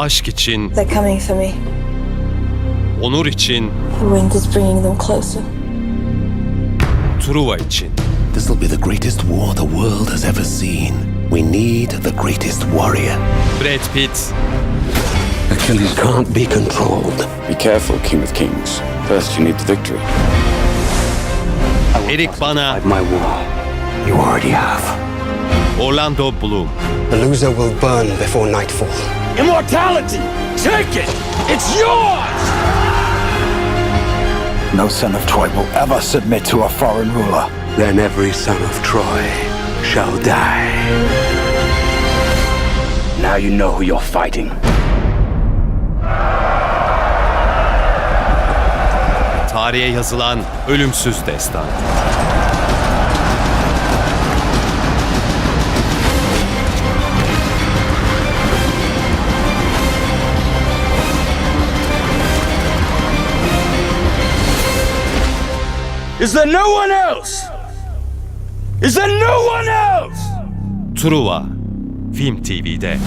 aşk için, They're coming for me. onur için, The wind is bringing them closer. Truva için. This will be the greatest war the world has ever seen. We need the greatest warrior. Brad Pitt, Achilles can't be controlled. Be careful, King of Kings. First, you need the victory. Eric Bana, My war. You already have. Orlando Bloom. The loser will burn before nightfall. Immortality! Take it! It's yours! No son of Troy will ever submit to a foreign ruler. Then every son of Troy shall die. Now you know who you're fighting. Tarihe yazılan ölümsüz destan. Is there no one else? Is there no one else? Truva. Film TV'de.